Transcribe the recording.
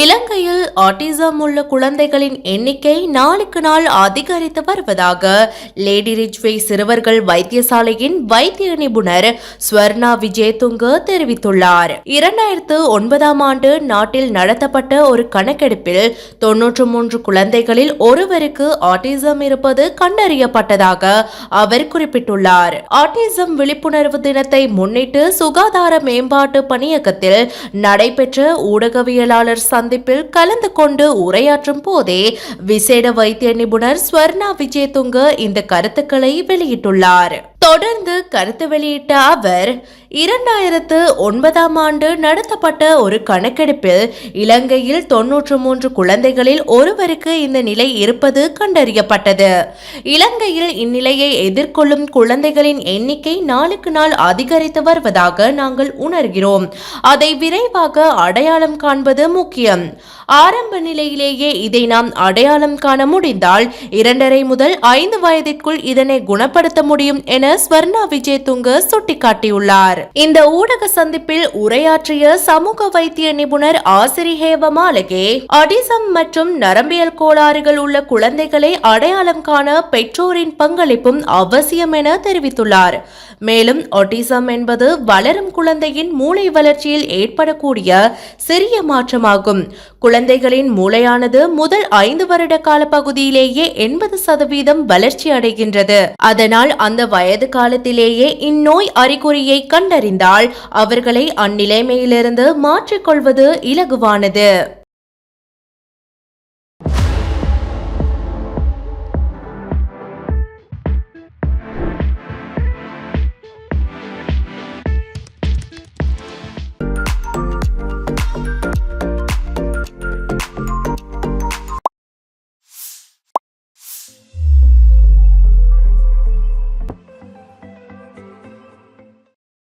இலங்கையில் ஆட்டிசம் உள்ள குழந்தைகளின் எண்ணிக்கை நாளுக்கு நாள் அதிகரித்து வருவதாக லேடி ரிச்வே சிறுவர்கள் வைத்தியசாலையின் வைத்திய நிபுணர் ஸ்வர்ணா விஜயதுங்க தெரிவித்துள்ளார். இரண்டாயிரத்து ஒன்பதாம் ஆண்டு நாட்டில் நடத்தப்பட்ட ஒரு கணக்கெடுப்பில் தொன்னூற்று மூன்று குழந்தைகளில் ஒருவருக்கு ஆட்டிசம் இருப்பது கண்டறியப்பட்டதாக அவர் குறிப்பிட்டுள்ளார். ஆட்டிசம் விழிப்புணர்வு தினத்தை முன்னிட்டு சுகாதார மேம்பாட்டு பணியகத்தில் நடைபெற்ற ஊடகவியலாளர் சந்திப்பில் கலந்து கொண்டு உரையாற்றும் போதே விசேட வைத்திய நிபுணர் ஸ்வர்ணா விஜயதுங்க இந்த கருத்துக்களை வெளியிட்டுள்ளார். தொடர்ந்து கருத்து வெளியிட்ட அவர் இரண்டாயிரத்து ஒன்பதாம் ஆண்டு நடத்தப்பட்ட ஒரு கணக்கெடுப்பில் இலங்கையில் தொன்னூற்று மூன்று குழந்தைகளில் ஒருவருக்கு இந்த நிலை இருப்பது கண்டறியப்பட்டது. இலங்கையில் இந்நிலையை எதிர்கொள்ளும் குழந்தைகளின் எண்ணிக்கை நாளுக்கு நாள் அதிகரித்து வருவதாக நாங்கள் உணர்கிறோம். அதை விரைவாக அடையாளம் காண்பது முக்கியம். ஆரம்ப நிலையிலேயே இதை நாம் அடையாளம் காண முடிந்தால் இரண்டரை முதல் ஐந்து வயதிற்குள் இதனை குணப்படுத்த முடியும் என ஸ்வர்ணா விஜயதுங்க சுட்டிக்காட்டியுள்ளார். இந்த ஊடக சந்திப்பில் உரையாற்றிய சமூக வைத்திய நிபுணர் ஆசிரி ஹேவமாலகே அடிசம் மற்றும் நரம்பியல் கோளாறுகள் உள்ள குழந்தைகளை அடையாளம் காண பெற்றோரின் பங்களிப்பும் அவசியம் என தெரிவித்துள்ளார். மேலும் ஒட்டிசம் என்பது வளரும் குழந்தையின் மூளை வளர்ச்சியில் ஏற்படக்கூடிய சிறிய மாற்றமாகும். குழந்தைகளின் மூளையானது முதல் ஐந்து வருட கால பகுதியிலேயே எண்பது சதவீதம் வளர்ச்சி அடைகின்றது. அதனால் அந்த வயது காலத்திலேயே இந்நோய் அறிகுறியை கண்டறிந்தால் அவர்களை அந்நிலைமையிலிருந்து மாற்றிக்கொள்வது இலகுவானது.